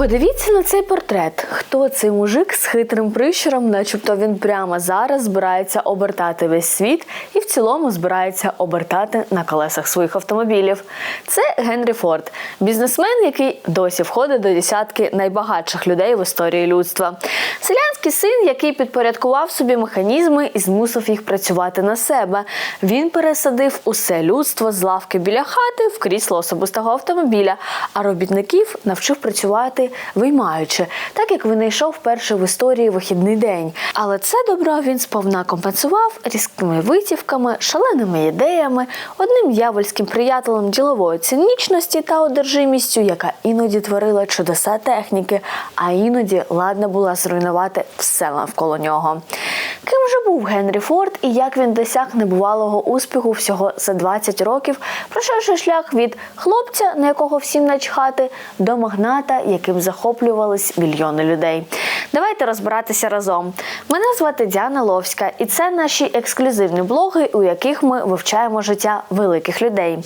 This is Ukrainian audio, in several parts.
Подивіться на цей портрет. Хто цей мужик з хитрим прищуром, начебто він прямо зараз збирається обертати весь світ і в цілому збирається обертати на колесах своїх автомобілів. Це Генрі Форд, бізнесмен, який досі входить до десятки найбагатших людей в історії людства. Селянський син, який підпорядкував собі механізми і змусив їх працювати на себе. Він пересадив усе людство з лавки біля хати в крісло особистого автомобіля, а робітників навчив працювати виймаючи, так як винайшов перший в історії вихідний день. Але це добро він сповна компенсував різкими витівками, шаленими ідеями, одним дьявольським приятелем ділової цинічності та одержимістю, яка іноді творила чудеса техніки, а іноді ладна була зруйнувати все навколо нього. Ким же був Генрі Форд і як він досяг небувалого успіху всього за 20 років, пройшовши шлях від хлопця, на якого всім начхати, до магната, яким захоплювались мільйони людей. Давайте розбиратися разом. Мене звати Діана Ловська, і це наші ексклюзивні блоги, у яких ми вивчаємо життя великих людей.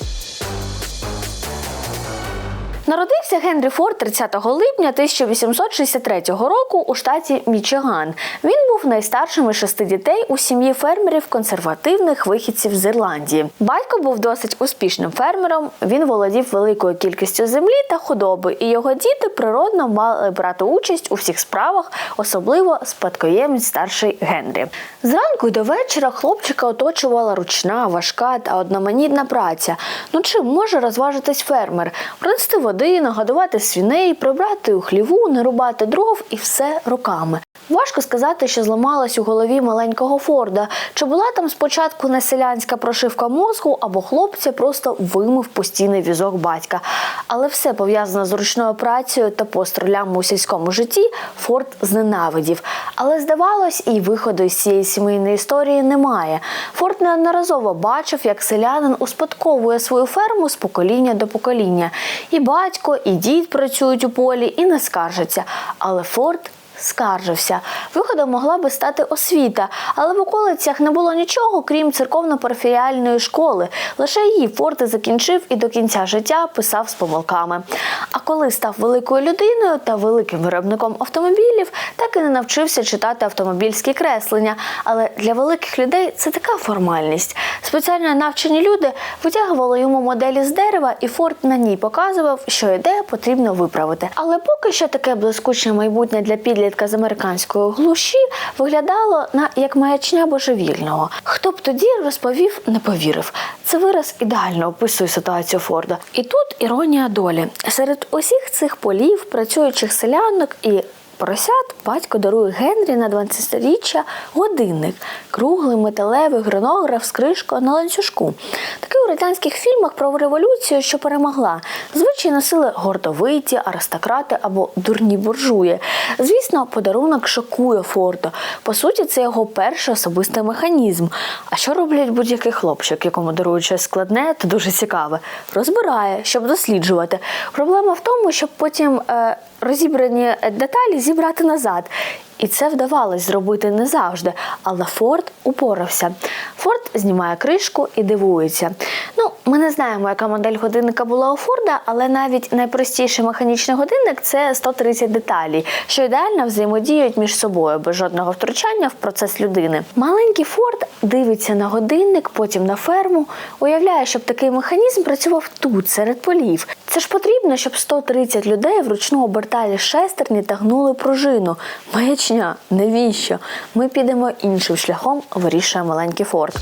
Народився Генрі Форд 30 липня 1863 року у штаті Мічиган. Він був найстаршим із шести дітей у сім'ї фермерів консервативних вихідців з Ірландії. Батько був досить успішним фермером. Він володів великою кількістю землі та худоби, і його діти природно мали брати участь у всіх справах, особливо спадкоємець старший Генрі. Зранку й до вечора хлопчика оточувала ручна, важка та одноманітна праця. Ну чим може розважитись фермер? Принести води, нагодувати свиней, прибрати у хліву, нарубати дров і все руками. Важко сказати, що зламалась у голові маленького Форда. Чи була там спочатку не селянська прошивка мозку, або хлопця просто вимив постійний візок батька. Але все пов'язане з ручною працею та постролями у сільському житті Форд зненавидів. Але здавалось, і виходу із цієї сімейної історії немає. Форд неодноразово бачив, як селянин успадковує свою ферму з покоління до покоління. І батько, і дід працюють у полі, і не скаржаться. Але Форд скаржився. Виходом могла би стати освіта, але в околицях не було нічого, крім церковно-парафіяльної школи. Лише її Форд закінчив і до кінця життя писав з помилками. А коли став великою людиною та великим виробником автомобілів, так і не навчився читати автомобільські креслення. Але для великих людей це така формальність. Спеціально навчені люди витягували йому моделі з дерева, і Форд на ній показував, що ідею потрібно виправити. Але поки що таке блискуче майбутнє для підлітка з американської глуші виглядало на як маячня божевільного. Хто б тоді розповів, не повірив. Це вираз ідеально описує ситуацію Форда. І тут іронія долі. Серед усіх цих полів, працюючих селянок і Поросят батько дарує Генрі на 20-річчя годинник, круглий металевий гранограф з кришкою на ланцюжку. У радянських фільмах про революцію, що перемогла. Звичай носили гордовиті, аристократи або дурні буржуї. Звісно, подарунок шокує Форда. По суті, це його перший особистий механізм. А що роблять будь-який хлопчик, якому дарують щось складне та дуже цікаве? Розбирає, щоб досліджувати. Проблема в тому, щоб потім. Е, розібрані деталі зібрати назад. І це вдавалось зробити не завжди, але Форд упорався. Форд знімає кришку і дивується. Ми не знаємо, яка модель годинника була у Форда, але навіть найпростіший механічний годинник це 130 деталей, що ідеально взаємодіють між собою без жодного втручання в процес людини. Маленький Форд дивиться на годинник, потім на ферму, уявляє, щоб такий механізм працював тут, серед полів. Це ж потрібно, щоб 130 людей вручну обертали шестерні та гнули пружину. Маячня, навіщо? Ми підемо іншим шляхом, вирішує маленький Форд.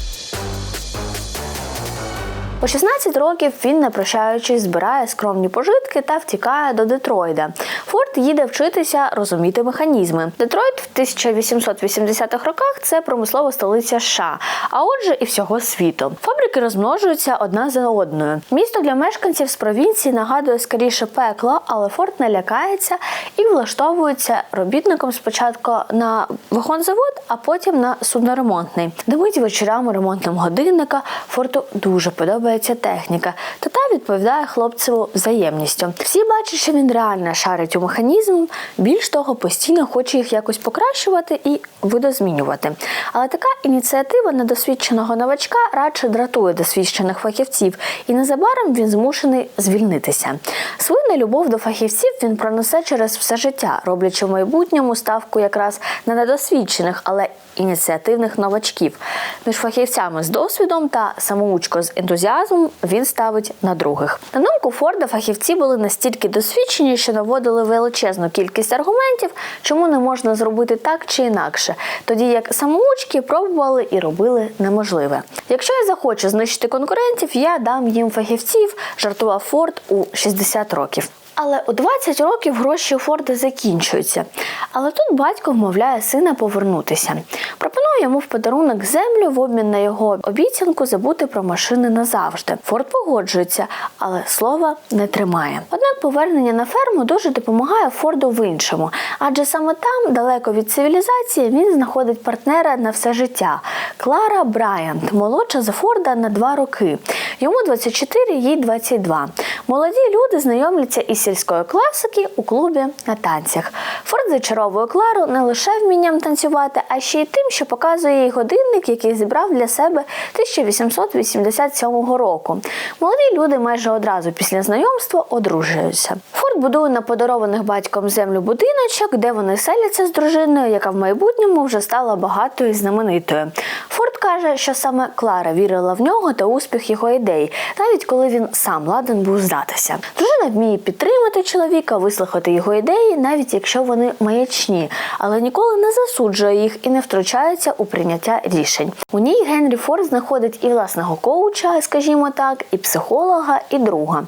У 16 років він, не прощаючись, збирає скромні пожитки та втікає до Детройда. Форд їде вчитися розуміти механізми. Детройт в 1880-х роках це промислова столиця США, а отже, і всього світу. Фабрики розмножуються одна за одною. Місто для мешканців з провінції нагадує скоріше пекло, але Форд не лякається і влаштовується робітником спочатку на вагонзавод, а потім на судноремонтний. Димить вечорами ремонтним годинника. Форту дуже подобається подобається техніка, та та відповідає хлопцеву взаємністю. Всі бачать, що він реально шарить у механізм, більш того, постійно хоче їх якось покращувати і видозмінювати. Але така ініціатива недосвідченого новачка радше дратує досвідчених фахівців, і незабаром він змушений звільнитися. Свою нелюбов до фахівців він пронесе через все життя, роблячи в майбутньому ставку якраз на недосвідчених, але ініціативних новачків. Між фахівцями з досвідом та самоучко з ентузіазмом він ставить на других. На думку Форда, фахівці були настільки досвідчені, що наводили величезну кількість аргументів, чому не можна зробити так чи інакше, тоді як самоучки пробували і робили неможливе. Якщо я захочу знищити конкурентів, я дам їм фахівців, жартував Форд у 60 років. Але у 20 років гроші Форда закінчуються. Але тут батько вмовляє сина повернутися. Пропонує йому в подарунок землю в обмін на його обіцянку забути про машини назавжди. Форд погоджується, але слова не тримає. Однак повернення на ферму дуже допомагає Форду в іншому, адже саме там, далеко від цивілізації, він знаходить партнера на все життя Клара Брайант, молодша за Форда на два роки. Йому 24, їй 22. Молоді люди знайомляться із сільської класики у клубі на танцях. Форд зачаровує Клару не лише вмінням танцювати, а ще й тим, що показує їй годинник, який зібрав для себе 1887 року. Молоді люди майже одразу після знайомства одружуються. Форд будує на подарованих батьком землю будиночок, де вони селяться з дружиною, яка в майбутньому вже стала багатою і знаменитою. Форд каже, що саме Клара вірила в нього та успіх його ідей, навіть коли він сам ладен був здатися. Дружина вміє підтримати чоловіка, вислухати його ідеї, навіть якщо вони маячні, але ніколи не засуджує їх і не втручається у прийняття рішень. У ній Генрі Форд знаходить і власного коуча, скажімо так, і психолога, і друга.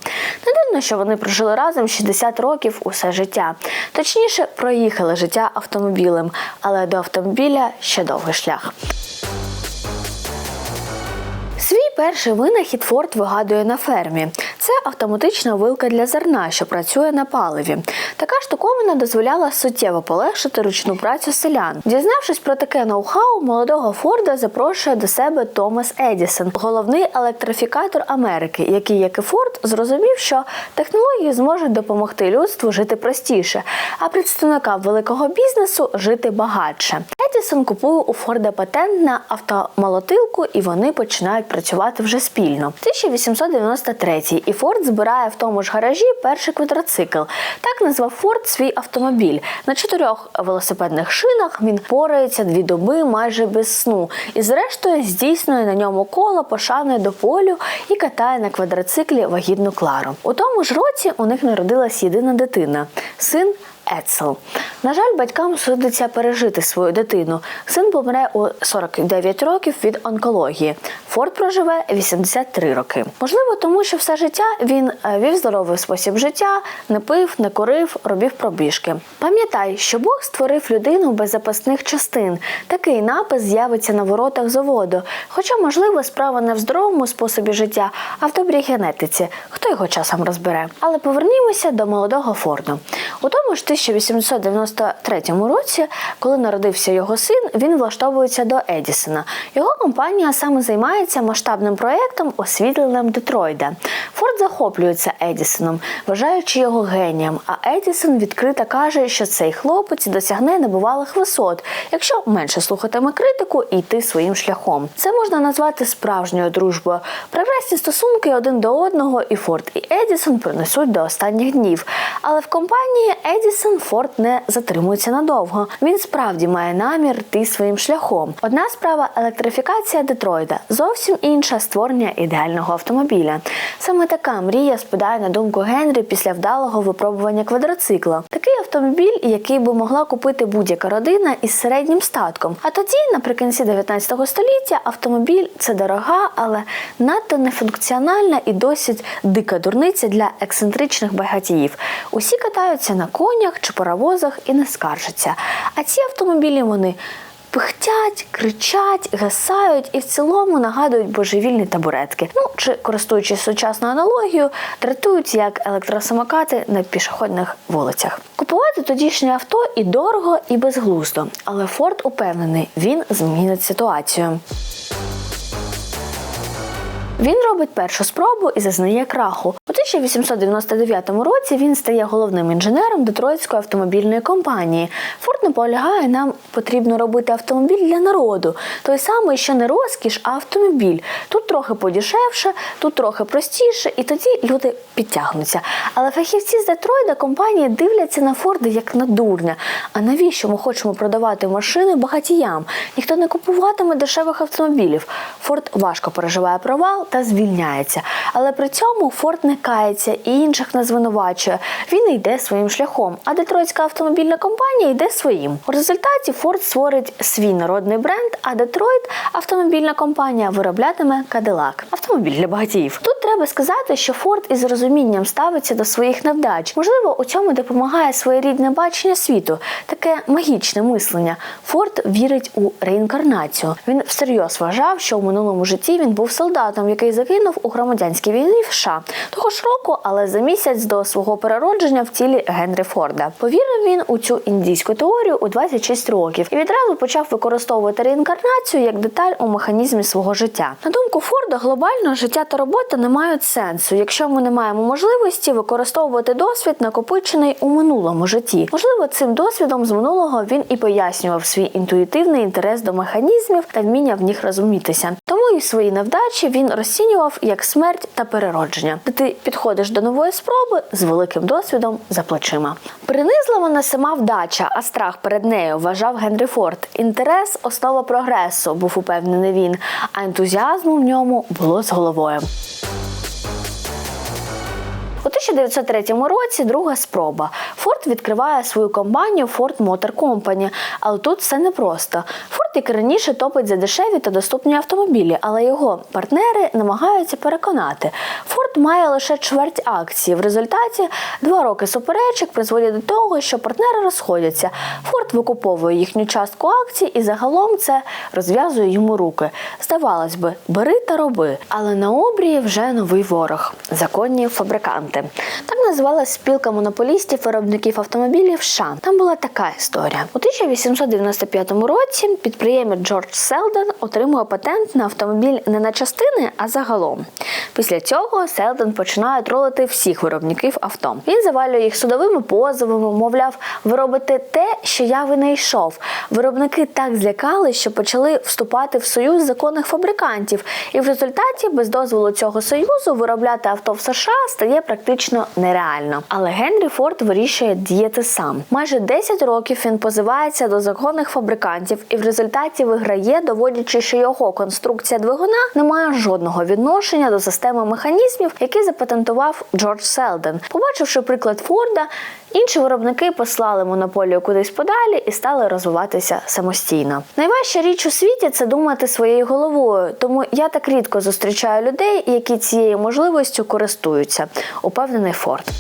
Не дивно, що вони прожили разом 60 років усе життя. Точніше, проїхали життя автомобілем, але до автомобіля ще довгий шлях. Перший винахід Форд вигадує на фермі. Це автоматична вилка для зерна, що працює на паливі. Така штуковина дозволяла суттєво полегшити ручну працю селян. Дізнавшись про таке ноу-хау, молодого Форда запрошує до себе Томас Едісон, головний електрифікатор Америки, який, як і Форд, зрозумів, що технології зможуть допомогти людству жити простіше, а представникам великого бізнесу жити багатше. Едісон купує у Форда патент на автомолотилку, і вони починають працювати вже спільно. 1893 і Форд збирає в тому ж гаражі перший квадроцикл. Так назвав Форд свій автомобіль. На чотирьох велосипедних шинах він порається дві доби майже без сну, і зрештою здійснює на ньому коло пошани до полю і катає на квадроциклі вагітну Клару. У тому ж році у них народилась єдина дитина син. Ецел. На жаль, батькам судиться пережити свою дитину. Син помре у 49 років від онкології. Форд проживе 83 роки. Можливо, тому що все життя він е, вів здоровий спосіб життя, не пив, не курив, робив пробіжки. Пам'ятай, що Бог створив людину без запасних частин. Такий напис з'явиться на воротах заводу. Хоча, можливо, справа не в здоровому способі життя, а в добрій генетиці. Хто його часом розбере? Але повернімося до молодого Форду. У тому ж 1893 році, коли народився його син, він влаштовується до Едісона. Його компанія саме займається масштабним проєктом освітленням Детройда. Форд захоплюється Едісоном, вважаючи його генієм. А Едісон відкрито каже, що цей хлопець досягне небувалих висот, якщо менше слухатиме критику і йти своїм шляхом. Це можна назвати справжньою дружбою. Прекрасні стосунки один до одного, і Форд і Едісон принесуть до останніх днів. Але в компанії Едісон Форд не затримується надовго. Він справді має намір йти своїм шляхом. Одна справа електрифікація Детройда, зовсім інша створення ідеального автомобіля. Саме така мрія спадає на думку Генрі після вдалого випробування квадроцикла. Такий автомобіль, який би могла купити будь-яка родина із середнім статком. А тоді, наприкінці 19 століття, автомобіль це дорога, але надто нефункціональна і досить дика дурниця для ексцентричних багатіїв. Усі катаються на конях чи паровозах і не скаржаться. А ці автомобілі вони. Пихтять, кричать, гасають і в цілому нагадують божевільні табуретки. Ну чи користуючись сучасною аналогією, дратують як електросамокати на пішохідних вулицях. Купувати тодішнє авто і дорого, і безглуздо, але Форд упевнений, він змінить ситуацію. Він робить першу спробу і зазнає краху. У 1899 році він стає головним інженером Детройтської автомобільної компанії. Форд наполягає, нам потрібно робити автомобіль для народу. Той самий, що не розкіш, а автомобіль. Тут трохи подешевше, тут трохи простіше, і тоді люди підтягнуться. Але фахівці з Детройда компанії дивляться на Форда як на дурня. А навіщо ми хочемо продавати машини багатіям? Ніхто не купуватиме дешевих автомобілів. Форд важко переживає провал та звільняється. Але при цьому Форд не кається і інших не звинувачує. Він йде своїм шляхом, а Детройтська автомобільна компанія йде своїм. У результаті Форд створить свій народний бренд, а Детройт автомобільна компанія вироблятиме Кадилак. Автомобіль для багатіїв. Тут треба сказати, що Форд із розумінням ставиться до своїх невдач. Можливо, у цьому допомагає своєрідне бачення світу, таке магічне мислення. Форд вірить у реінкарнацію. Він всерйоз вважав, що у минулому житті він був солдатом, який загинув у громадянській війні в США того ж року, але за місяць до свого переродження в тілі Генрі Форда. Повірив він у цю індійську теорію у 26 років і відразу почав використовувати реінкарнацію як деталь у механізмі свого життя. На думку Форда, глобально життя та робота не мають сенсу, якщо ми не маємо можливості використовувати досвід, накопичений у минулому житті. Можливо, цим досвідом з минулого він і пояснював свій інтуїтивний інтерес до механізмів та вміння в них розумітися. Тому і свої невдачі він розцінював як смерть та переродження, ти підходиш до нової спроби з великим досвідом за плечима. Принизлива не сама вдача, а страх перед нею вважав Генрі Форд. Інтерес основа прогресу, був упевнений він, а ентузіазму в ньому було з головою. У 1903 році друга спроба. Форд відкриває свою компанію Ford Motor Company, але тут все непросто. Форд, як і раніше, топить за дешеві та доступні автомобілі, але його партнери намагаються переконати. Форд має лише чверть акції. В результаті два роки суперечок призводять до того, що партнери розходяться. Форд викуповує їхню частку акцій і загалом це розв'язує йому руки. Здавалось би, бери та роби. Але на обрії вже новий ворог законні фабриканти. Так називалась спілка монополістів виробників автомобілів США. Там була така історія. У 1895 році підприємець Джордж Селден отримує патент на автомобіль не на частини, а загалом. Після цього Селден починає тролити всіх виробників авто. Він завалює їх судовими позовами, мовляв, ви робите те, що я винайшов. Виробники так злякали, що почали вступати в союз законних фабрикантів, і в результаті без дозволу цього союзу виробляти авто в США стає практично нереально. Але Генрі Форд вирішує діяти сам. Майже 10 років він позивається до законних фабрикантів і в результаті виграє, доводячи, що його конструкція двигуна не має жодного відношення до системи механізмів, які запатентував Джордж Селден. Побачивши приклад Форда, інші виробники послали монополію кудись подалі і стали розвиватися самостійно. Найважча річ у світі це думати своєю головою, тому я так рідко зустрічаю людей, які цією можливістю користуються. Упевнений Форд.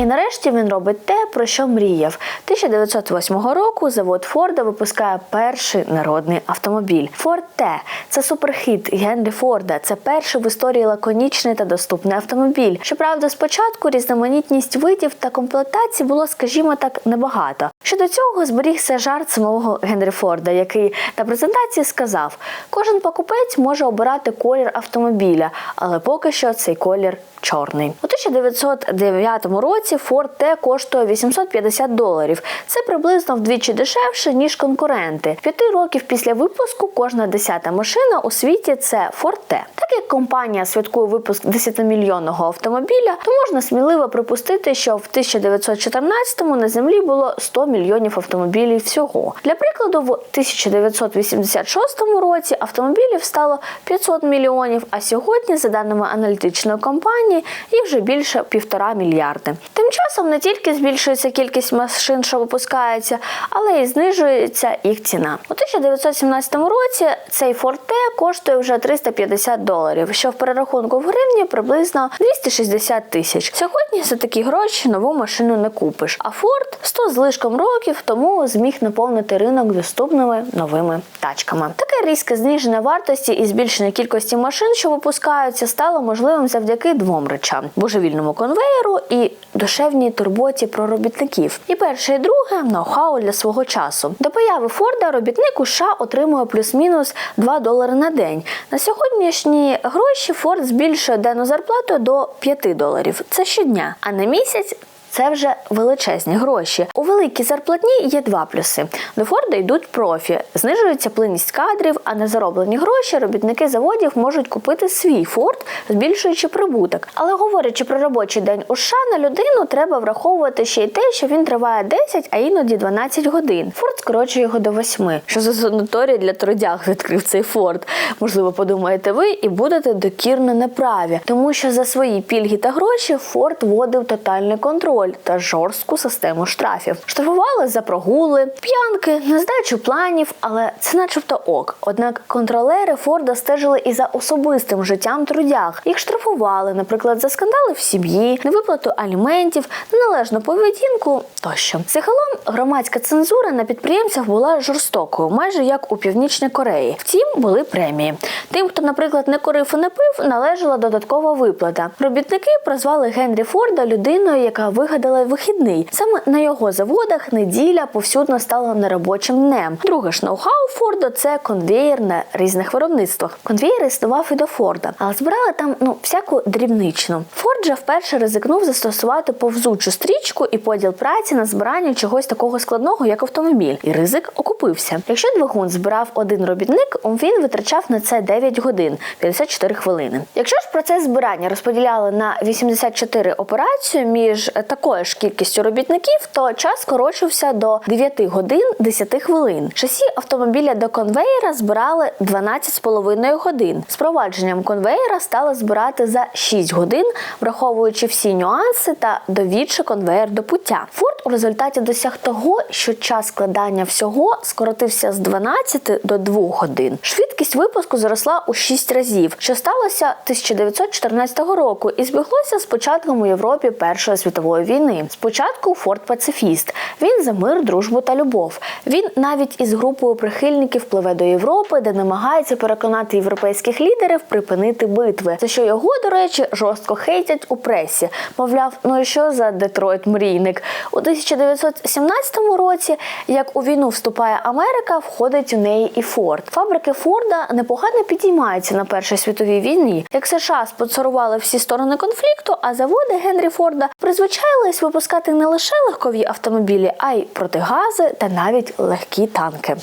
І нарешті він робить те, про що мріяв. 1908 року завод Форда випускає перший народний автомобіль. Форд Т. Це суперхіт Генрі Форда. Це перший в історії лаконічний та доступний автомобіль. Щоправда, спочатку різноманітність видів та комплектацій було, скажімо так, небагато. Щодо цього зберігся жарт самого Генрі Форда, який на презентації сказав: кожен покупець може обирати колір автомобіля, але поки що цей колір чорний. У 1909 році Ford T коштує 850 доларів. Це приблизно вдвічі дешевше ніж конкуренти. П'яти років після випуску кожна десята машина у світі це Ford T. Так як компанія святкує випуск 10-мільйонного автомобіля, то можна сміливо припустити, що в 1914-му на землі було 100 мільйонів автомобілів всього. Для прикладу, в 1986 році автомобілів стало 500 мільйонів, а сьогодні, за даними аналітичної компанії, їх вже більше півтора мільярди. Тим часом не тільки збільшується кількість машин, що випускаються, але й знижується їх ціна. У 1917 році цей T коштує вже 350 доларів, що в перерахунку в гривні приблизно 260 тисяч. Сьогодні за такі гроші нову машину не купиш. А Ford 100 з лишком років тому зміг наповнити ринок доступними новими тачками. Таке різке зниження вартості і збільшення кількості машин, що випускаються, стало можливим завдяки двом речам: божевільному конвеєру і душевній турботі про робітників. І перше, і друге ноу-хау для свого часу. До появи Форда робітник у США отримує плюс-мінус 2 долари на день. На сьогоднішні гроші Форд збільшує денну зарплату до 5 доларів. Це щодня. А на місяць це вже величезні гроші. У великій зарплатні є два плюси. До Форда йдуть профі, знижується плинність кадрів, а на зароблені гроші робітники заводів можуть купити свій Форд, збільшуючи прибуток. Але говорячи про робочий день у США, на людину треба враховувати ще й те, що він триває 10, а іноді 12 годин. Форд скорочує його до 8. Що за санаторій для трудяг відкрив цей Форд? Можливо, подумаєте ви і будете докірно неправі, тому що за свої пільги та гроші Форд вводив тотальний контроль та жорстку систему штрафів. Штрафували за прогули, п'янки, нездачу планів, але це начебто ок. Однак контролери Форда стежили і за особистим життям трудяг. Їх штрафували, наприклад, за скандали в сім'ї, невиплату аліментів, неналежну поведінку тощо. Загалом громадська цензура на підприємцях була жорстокою, майже як у північній Кореї. Втім, були премії. Тим, хто, наприклад, не курив і не пив, належала додаткова виплата. Робітники прозвали Генрі Форда людиною, яка вигадала вихідний. Саме на його заводах неділя повсюдно стала неробочим днем. Друге ж ноу-хау Форда це конвеєр на різних виробництвах. Конвеєр існував і до Форда, але збирали там ну всяку дрібничну. Форд же вперше ризикнув застосувати повзучу стрічку і поділ праці на збирання чогось такого складного, як автомобіль, і ризик окупився. Якщо двигун збирав один робітник, він витрачав на це 9 годин 54 хвилини. Якщо ж процес збирання розподіляли на 84 операції між такою ж кількістю робітників, то час скорочився до 9 годин 10 хвилин. Шасі автомобіля до конвеєра збирали 12,5 годин. З провадженням конвеєра стали збирати за 6 годин, враховуючи всі нюанси та довідши конвеєр до пуття. Форд у результаті досяг того, що час складання всього скоротився з 12 до 2 годин. Швидкість випуску зросла у 6 разів, що сталося 1914 року, і збіглося з початком у Європі Першої світової війни. Спочатку Форт пацифіст. Він за мир, дружбу та любов. Він навіть із групою прихильників пливе до Європи, де намагається переконати європейських лідерів припинити битви. За що його, до речі, жорстко хейтять у пресі. Мовляв, ну і що за Детройт мрійник? У 1917 році, як у війну вступає Америка, входить у неї і Форд. Фабрики Форда непогано підіймаються на Першій світовій війні. Як США спонсорували всі сторони конфлікту, а заводи Генрі Форда призвичайлись випускати не лише легкові автомобілі, а й протигази та навіть легкі танки.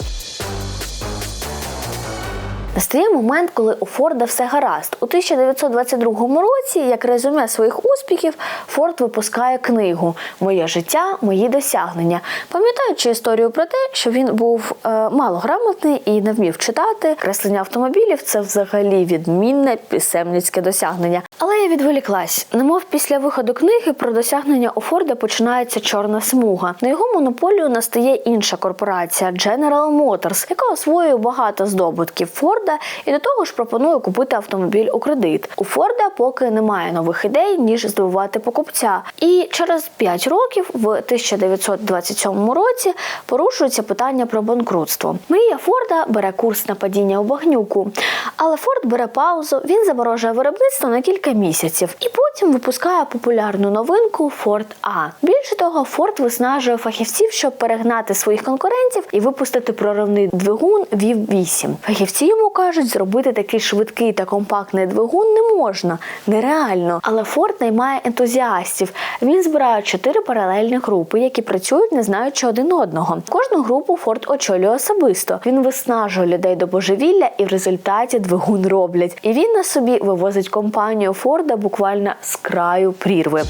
Настає момент, коли у Форда все гаразд. У 1922 році, як резюме своїх успіхів, Форд випускає книгу Моє життя, мої досягнення, пам'ятаючи історію про те, що він був е, малограмотний і не вмів читати. Креслення автомобілів це взагалі відмінне писемницьке досягнення. Але я відволіклась. Немов після виходу книги про досягнення у Форда починається чорна смуга. На його монополію настає інша корпорація General Motors, яка освоює багато здобутків Форда і до того ж пропонує купити автомобіль у кредит. У Форда поки немає нових ідей, ніж здивувати покупця. І через 5 років, в 1927 році, порушується питання про банкрутство. Мрія Форда бере курс на падіння у багнюку, але Форд бере паузу. Він заморожує виробництво на кілька місяців і потім випускає популярну новинку Ford A. Більше того, Форд виснажує фахівців, щоб перегнати своїх конкурентів і випустити проривний двигун VIV 8 Фахівці йому кажуть, зробити такий швидкий та компактний двигун не можна, нереально. Але Форд наймає ентузіастів. Він збирає чотири паралельні групи, які працюють, не знаючи один одного. Кожну групу Форд очолює особисто. Він виснажує людей до божевілля, і в результаті двигун роблять. І він на собі вивозить компанію Форда буквально з краю прірви.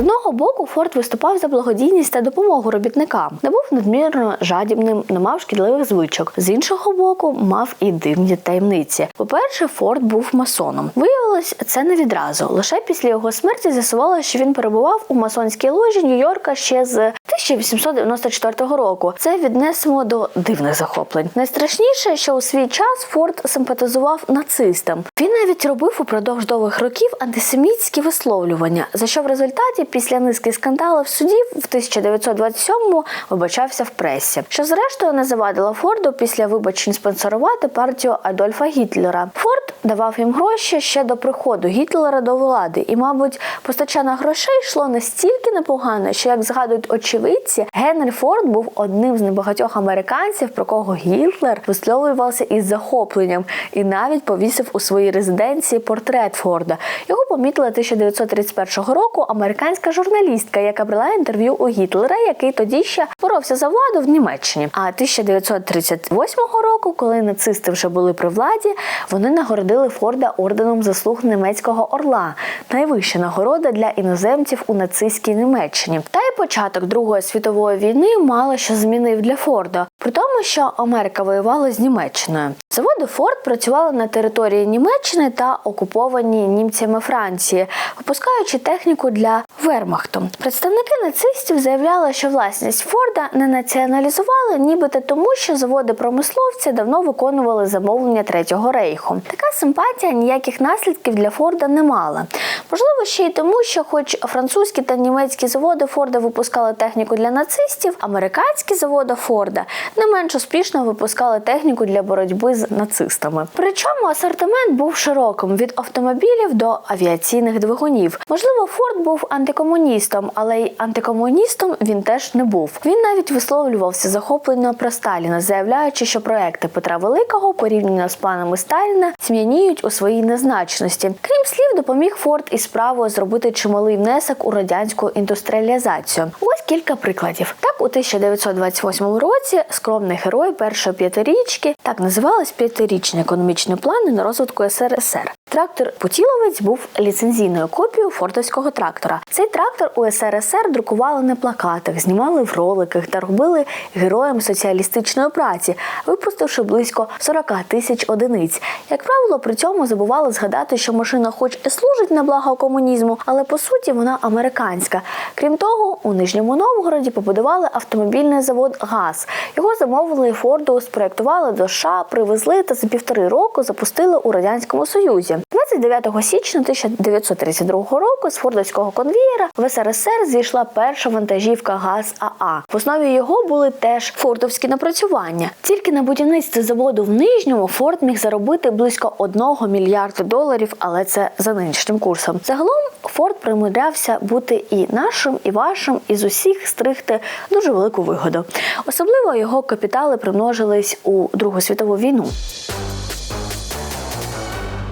Одного боку, Форд виступав за благодійність та допомогу робітникам, не був надмірно жадібним, не мав шкідливих звичок. З іншого боку, мав і дивні таємниці. По-перше, Форд був масоном. Виявилось, це не відразу. Лише після його смерті з'ясувалося, що він перебував у масонській ложі Нью-Йорка ще з 1894 року. Це віднесемо до дивних захоплень. Найстрашніше, що у свій час Форд симпатизував нацистам. Він навіть робив упродовж довгих років антисемітські висловлювання, за що в результаті після низки скандалів судів в 1927-му вибачався в пресі, що зрештою не завадило Форду після вибачень спонсорувати партію Адольфа Гітлера. Форд давав їм гроші ще до приходу Гітлера до влади, і, мабуть, постачання грошей йшло настільки непогано, що як згадують очевидці, Генрі Форд був одним з небагатьох американців, про кого Гітлер висловлювався із захопленням і навіть повісив у резиденції портрет Форда. Його помітила 1931 року американська журналістка, яка брала інтерв'ю у Гітлера, який тоді ще боровся за владу в Німеччині. А 1938 року, коли нацисти вже були при владі, вони нагородили Форда орденом заслуг німецького орла, найвища нагорода для іноземців у нацистській Німеччині. Та й початок Другої світової війни мало що змінив для Форда, при тому, що Америка воювала з Німеччиною. Заводи Форд працювали на території Німеччини та окуповані німцями Франції, випускаючи техніку для вермахту. Представники нацистів заявляли, що власність Форда не націоналізували, нібито тому, що заводи промисловці давно виконували замовлення Третього рейху. Така симпатія ніяких наслідків для Форда не мала. Можливо, ще й тому, що, хоч французькі та німецькі заводи Форда випускали техніку для нацистів, американські заводи Форда не менш успішно випускали техніку для боротьби з нацистами. Причому асортимент був широким від автомобілів до авіаційних двигунів. Можливо, Форд був антикомуністом, але й антикомуністом він теж не був. Він навіть висловлювався захоплено про Сталіна, заявляючи, що проекти Петра Великого порівняно з планами Сталіна сміяніють у своїй незначності. Крім слів, допоміг Форд із справою зробити чималий внесок у радянську індустріалізацію. Ось кілька прикладів. Так, у 1928 році скромний герой першої п'ятирічки так називались п'ятирічні економічні плани на розвитку СРСР. Трактор Путіловець був ліцензійною копією фордовського трактора. Цей трактор у СРСР друкували на плакатах, знімали в роликах та робили героям соціалістичної праці, випустивши близько 40 тисяч одиниць. Як правило, при цьому забували згадати, що машина, хоч і служить на благо комунізму, але по суті вона американська. Крім того, у Нижньому Новгороді побудували автомобільний завод ГАЗ. Його замовили і Форду, спроектували до США, привезли та за півтори року запустили у радянському Союзі. 29 січня 1932 року з фордовського конвієра в СРСР зійшла перша вантажівка ГАЗ АА. В основі його були теж фордовські напрацювання. Тільки на будівництві заводу в Нижньому Форд міг заробити близько 1 мільярда доларів, але це за нинішнім курсом. Загалом Форд примудрявся бути і нашим, і вашим, і з усіх стригти дуже велику вигоду. Особливо його капітали примножились у Другу світову війну.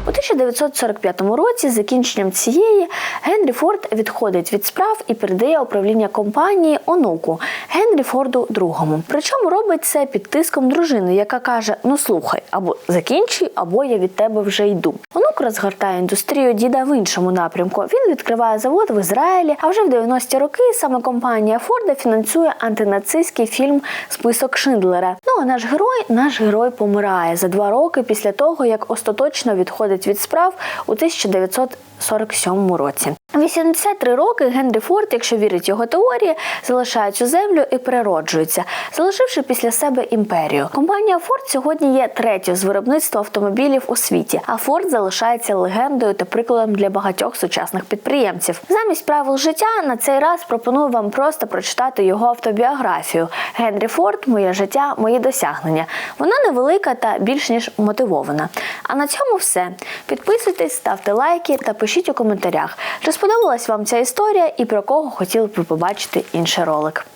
У 1945 році, з закінченням цієї, Генрі Форд відходить від справ і передає управління компанії онуку Генрі Форду II. Причому робить це під тиском дружини, яка каже: Ну слухай, або закінчуй, або я від тебе вже йду. Онук розгортає індустрію діда в іншому напрямку. Він відкриває завод в Ізраїлі. А вже в 90-ті роки саме компанія Форда фінансує антинацистський фільм Список Шиндлера. Ну а наш герой, наш герой помирає за два роки після того, як остаточно відходить від справ у 1947 році. 83 роки Генрі Форд, якщо вірить його теорії, залишає цю землю і природжується, залишивши після себе імперію. Компанія Форд сьогодні є третьою з виробництва автомобілів у світі, а Форд залишається легендою та прикладом для багатьох сучасних підприємців. Замість правил життя на цей раз пропоную вам просто прочитати його автобіографію Генрі Форд Моє життя, мої досягнення. Вона невелика та більш ніж мотивована. А на цьому все. Підписуйтесь, ставте лайки та пишіть у коментарях, чи сподобалась вам ця історія і про кого хотіли б побачити інший ролик.